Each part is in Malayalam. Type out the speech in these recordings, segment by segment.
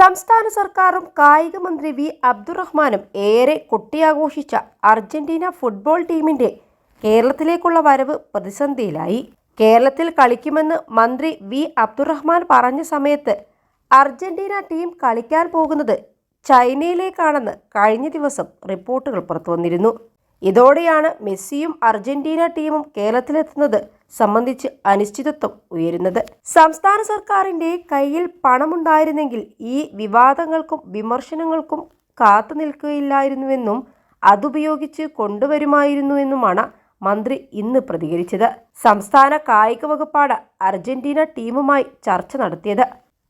സംസ്ഥാന സർക്കാരും കായിക മന്ത്രി വി അബ്ദുറഹ്മാനും ഏറെ കൊട്ടിയാഘോഷിച്ച അർജന്റീന ഫുട്ബോൾ ടീമിന്റെ കേരളത്തിലേക്കുള്ള വരവ് പ്രതിസന്ധിയിലായി. കേരളത്തിൽ കളിക്കുമെന്ന് മന്ത്രി വി അബ്ദുറഹ്മാൻ പറഞ്ഞ സമയത്ത് അർജന്റീന ടീം കളിക്കാൻ പോകുന്നത് ചൈനയിലേക്കാണെന്ന് കഴിഞ്ഞ ദിവസം റിപ്പോർട്ടുകൾ പുറത്തുവന്നിരുന്നു. ഇതോടെയാണ് മെസ്സിയും അർജന്റീന ടീമും കേരളത്തിലെത്തുന്നത് സംബന്ധിച്ച് അനിശ്ചിതത്വം ഉയരുന്നത്. സംസ്ഥാന സർക്കാരിന്റെ കയ്യിൽ പണമുണ്ടായിരുന്നെങ്കിൽ ഈ വിവാദങ്ങൾക്കും വിമർശനങ്ങൾക്കും കാത്തു നിൽക്കുകയില്ലായിരുന്നുവെന്നും അതുപയോഗിച്ച് കൊണ്ടുവരുമായിരുന്നുവെന്നുമാണ് മന്ത്രി ഇന്ന് പ്രതികരിച്ചത്. സംസ്ഥാന കായിക വകുപ്പാണ് അർജന്റീന ടീമുമായി ചർച്ച നടത്തിയത്.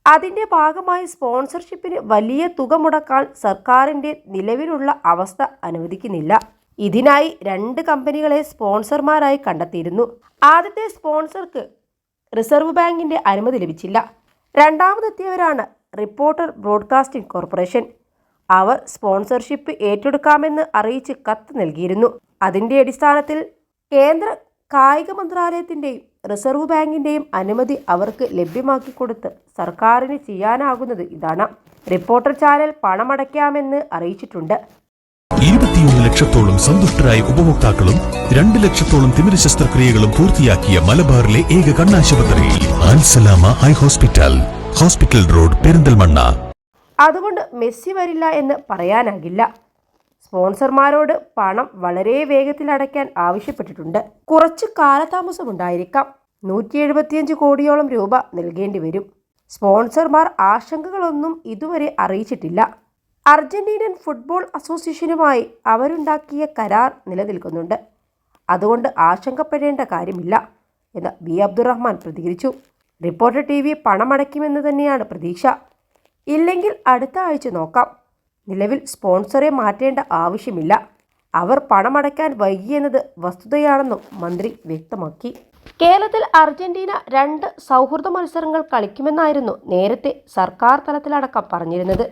അതിന്റെ ഭാഗമായി സ്പോൺസർഷിപ്പിന് വലിയ തുക മുടക്കാൻ സർക്കാരിന്റെ നിലവിലുള്ള അവസ്ഥ അനുവദിക്കുന്നില്ല. ഇതിനായി രണ്ട് കമ്പനികളെ സ്പോൺസർമാരായി കണ്ടെത്തിയിരുന്നു. ആദ്യത്തെ സ്പോൺസർക്ക് റിസർവ് ബാങ്കിന്റെ അനുമതി ലഭിച്ചില്ല. രണ്ടാമതെത്തിയവരാണ് റിപ്പോർട്ടർ ബ്രോഡ്കാസ്റ്റിംഗ് കോർപ്പറേഷൻ. അവർ സ്പോൺസർഷിപ്പ് ഏറ്റെടുക്കാമെന്ന് അറിയിച്ച് കത്ത് നൽകിയിരുന്നു. അതിന്റെ അടിസ്ഥാനത്തിൽ കേന്ദ്ര കായിക മന്ത്രാലയത്തിന്റെയും റിസർവ് ബാങ്കിന്റെയും അനുമതി അവർക്ക് ലഭ്യമാക്കി കൊടുത്ത് സർക്കാരിന് ചെയ്യാനാകുന്നത് ഇതാണ്. റിപ്പോർട്ടർ ചാനൽ പണമടയ്ക്കാമെന്ന് അറിയിച്ചിട്ടുണ്ട്. ഇരുപത്തിയൊന്ന് ലക്ഷത്തോളം സന്തുഷ്ടരായ ഉപഭോക്താക്കളും രണ്ട് ലക്ഷത്തോളം തിമിര ശസ്ത്രക്രിയകളും പൂർത്തിയാക്കിയ മലബാറിലെ ഏക കണ്ണാശുപത്രി ആൻസലാമ eye hospital hospital road Perinthalmanna. അതുകൊണ്ട് മെസ്സി വരില്ല എന്ന് പറയാനാകില്ല. സ്പോൺസർമാരോട് പണം വളരെ വേഗത്തിൽ അടയ്ക്കാൻ ആവശ്യപ്പെട്ടിട്ടുണ്ട്. കുറച്ച് കാലതാമസമുണ്ടായിരിക്കാം. നൂറ്റി എഴുപത്തിയഞ്ച് കോടിയോളം രൂപ നൽകേണ്ടി വരും. സ്പോൺസർമാർ ആശങ്കകളൊന്നും ഇതുവരെ അറിയിച്ചിട്ടില്ല. അർജന്റീനൻ ഫുട്ബോൾ അസോസിയേഷനുമായി അവരുണ്ടാക്കിയ കരാർ നിലനിൽക്കുന്നുണ്ട്. അതുകൊണ്ട് ആശങ്കപ്പെടേണ്ട കാര്യമില്ല എന്ന് ബി അബ്ദുറഹ്മാൻ പ്രതികരിച്ചു. റിപ്പോർട്ടർ ടി വി പണമടയ്ക്കുമെന്ന് തന്നെയാണ് പ്രതീക്ഷ. ഇല്ലെങ്കിൽ അടുത്ത ആഴ്ച നോക്കാം. നിലവിൽ സ്പോൺസറെ മാറ്റേണ്ട ആവശ്യമില്ല. അവർ പണമടയ്ക്കാൻ വൈകിയെന്നത് വസ്തുതയാണെന്നും മന്ത്രി വ്യക്തമാക്കി. കേരളത്തിൽ അർജന്റീന രണ്ട് സൗഹൃദ മത്സരങ്ങൾ കളിക്കുമെന്നായിരുന്നു നേരത്തെ സർക്കാർ തലത്തിലടക്കം പറഞ്ഞിരുന്നത്.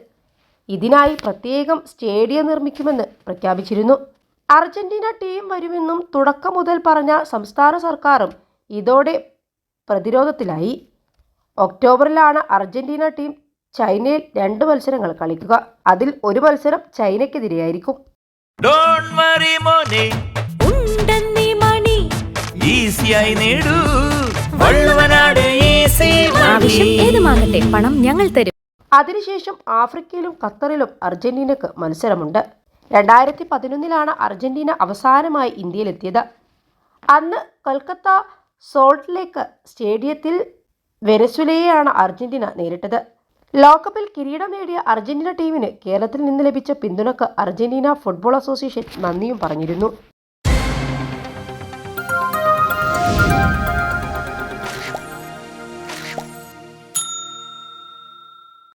ഇതിനായി പ്രത്യേകം സ്റ്റേഡിയം നിർമ്മിക്കുമെന്ന് പ്രഖ്യാപിച്ചിരുന്നു. അർജന്റീന ടീം വരുമെന്നും തുടക്കം മുതൽ പറഞ്ഞ സംസ്ഥാന സർക്കാരും ഇതോടെ പ്രതിരോധത്തിലായി. ഒക്ടോബറിലാണ് അർജന്റീന ടീം ചൈനയിൽ രണ്ട് മത്സരങ്ങൾ കളിക്കുക. അതിൽ ഒരു മത്സരം ചൈനയ്ക്കെതിരെയായിരിക്കും. ഡോണ്ട് വറി മോനെ. ഉണ്ടെന്നീ മണി. ഈസിയായി നേടൂ. വള്ളുവനാട് ഈസി ആവശ്യം ഏതുമാകട്ടെ പണം ഞങ്ങൾ തരും. അതിനുശേഷം ആഫ്രിക്കയിലും ഖത്തറിലും അർജന്റീനക്ക് മത്സരമുണ്ട്. രണ്ടായിരത്തി പതിനൊന്നിലാണ് അർജന്റീന അവസാനമായി ഇന്ത്യയിലെത്തിയത്. അന്ന് കൊൽക്കത്ത സോൾട്ട് ലേക്ക് സ്റ്റേഡിയത്തിൽ വെനസുലയെയാണ് അർജന്റീന നേരിട്ടത്. ലോകകപ്പിൽ കിരീടം നേടിയ അർജന്റീന ടീമിന് കേരളത്തിൽ നിന്ന് ലഭിച്ച പിന്തുണക്ക് അർജന്റീന ഫുട്ബോൾ അസോസിയേഷൻ നന്ദിയും പറഞ്ഞിരുന്നു.